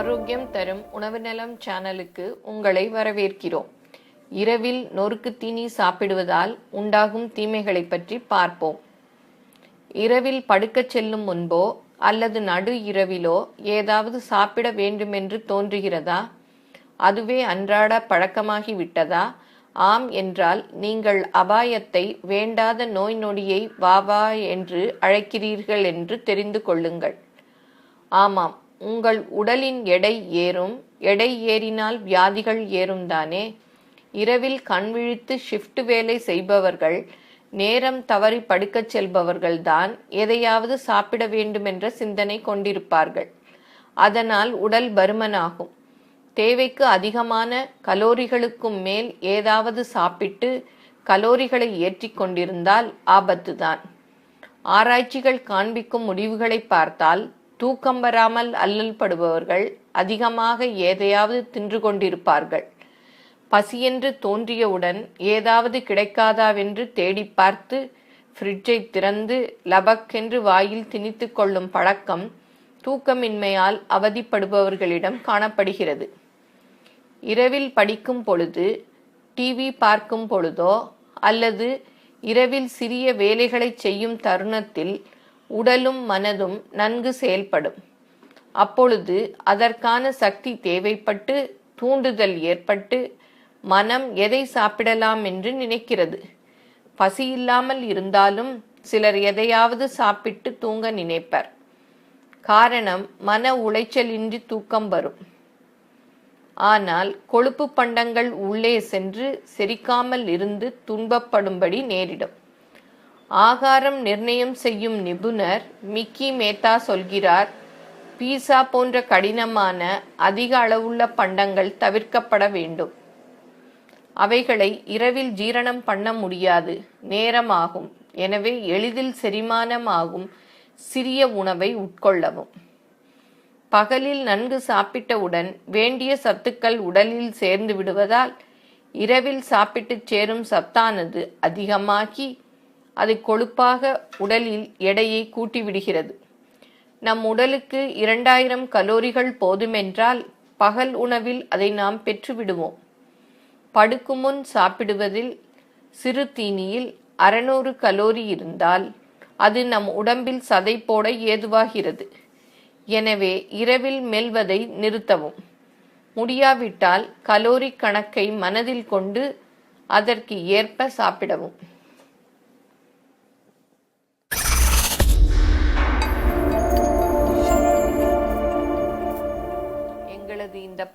ஆரோக்கியம் தரும் உணவு நலம் சேனலுக்கு உங்களை வரவேற்கிறோம். இரவில் நொறுக்கு தீனி சாப்பிடுவதால் உண்டாகும் தீமைகளை பற்றி பார்ப்போம். இரவில் படுக்கச் செல்லும் முன்போ அல்லது நடு இரவிலோ ஏதாவது சாப்பிட வேண்டுமென்று தோன்றுகிறதா? அதுவே அன்றாட பழக்கமாகி விட்டதா ஆம் என்றால் நீங்கள் அபாயத்தை வேண்டாத நோய் நொடியை வாவா என்று அழைக்கிறீர்கள் என்று தெரிந்து கொள்ளுங்கள். ஆமாம் உங்கள் உடலின் எடை ஏறும். எடை ஏறினால் வியாதிகள் ஏறும் தானே? இரவில் கண் விழித்து ஷிஃப்ட் வேலை செய்பவர்கள் நேரம் தவறி படுக்கச் செல்பவர்கள்தான் எதையாவது சாப்பிட வேண்டுமென்ற சிந்தனை கொண்டிருப்பார்கள். அதனால் உடல் பருமனாகும். தேவைக்கு அதிகமான கலோரிகளுக்கும் மேல் ஏதாவது சாப்பிட்டு கலோரிகளை ஏற்றிக் கொண்டிருந்தால் ஆபத்துதான். ஆராய்ச்சிகள் காண்பிக்கும் முடிவுகளை பார்த்தால் தூக்கம் வராமல் அல்லல் படுபவர்கள் அதிகமாக ஏதையாவது தின்று கொண்டிருப்பார்கள். பசியென்று தோன்றியவுடன் ஏதாவது கிடைக்காதாவென்று தேடி பார்த்து ஃப்ரிட்ஜை திறந்து லபக்கென்று வாயில் திணித்து கொள்ளும் பழக்கம் தூக்கமின்மையால் அவதிப்படுபவர்களிடம் காணப்படுகிறது. இரவில் படிக்கும் பொழுது டிவி பார்க்கும் பொழுதோ அல்லது இரவில் சிறிய வேலைகளை செய்யும் தருணத்தில் உடலும் மனதும் நன்கு செயல்படும். அப்பொழுது அதற்கான சக்தி தேவைப்பட்டு தூண்டுதல் ஏற்பட்டு மனம் எதை சாப்பிடலாம் என்று நினைக்கிறது. பசியில்லாமல் இருந்தாலும் சிலர் எதையாவது சாப்பிட்டு தூங்க நினைப்பர். காரணம் மன உளைச்சலின்றி தூக்கம் வரும். ஆனால் கொழுப்பு பண்டங்கள் உள்ளே சென்று செரிக்காமல் இருந்து துன்பப்படும்படி நேரிடும். ஆகாரம் நிர்ணயம் செய்யும் நிபுணர் மிக்கி மேத்தா சொல்கிறார் பீஸா போன்ற கடினமான அதிக அளவுள்ள பண்டங்கள் தவிர்க்கப்பட வேண்டும். அவைகளை இரவில் ஜீரணம் பண்ண முடியாது நேரமாகும். எனவே எளிதில் செரிமானமாகும் சிறிய உணவை உட்கொள்ளவும். பகலில் நன்கு சாப்பிட்டவுடன் வேண்டிய சத்துக்கள் உடலில் சேர்ந்து விடுவதால் இரவில் சாப்பிட்டு சேரும் சத்தானது அதிகமாகி அது கொழுப்பாக உடலில் எடையை கூட்டிவிடுகிறது. நம் உடலுக்கு இரண்டாயிரம் கலோரிகள் போதுமென்றால் பகல் உணவில் அதை நாம் பெற்றுவிடுவோம். படுக்கும் முன் சாப்பிடுவதில் சிறு தீனியில் அறநூறு கலோரி இருந்தால் அது நம் உடம்பில் சதை போட ஏதுவாகிறது. எனவே இரவில் மெல்வதை நிறுத்தவும். முடியாவிட்டால் கலோரி கணக்கை மனதில் கொண்டு அதற்கு ஏற்ப சாப்பிடவும்.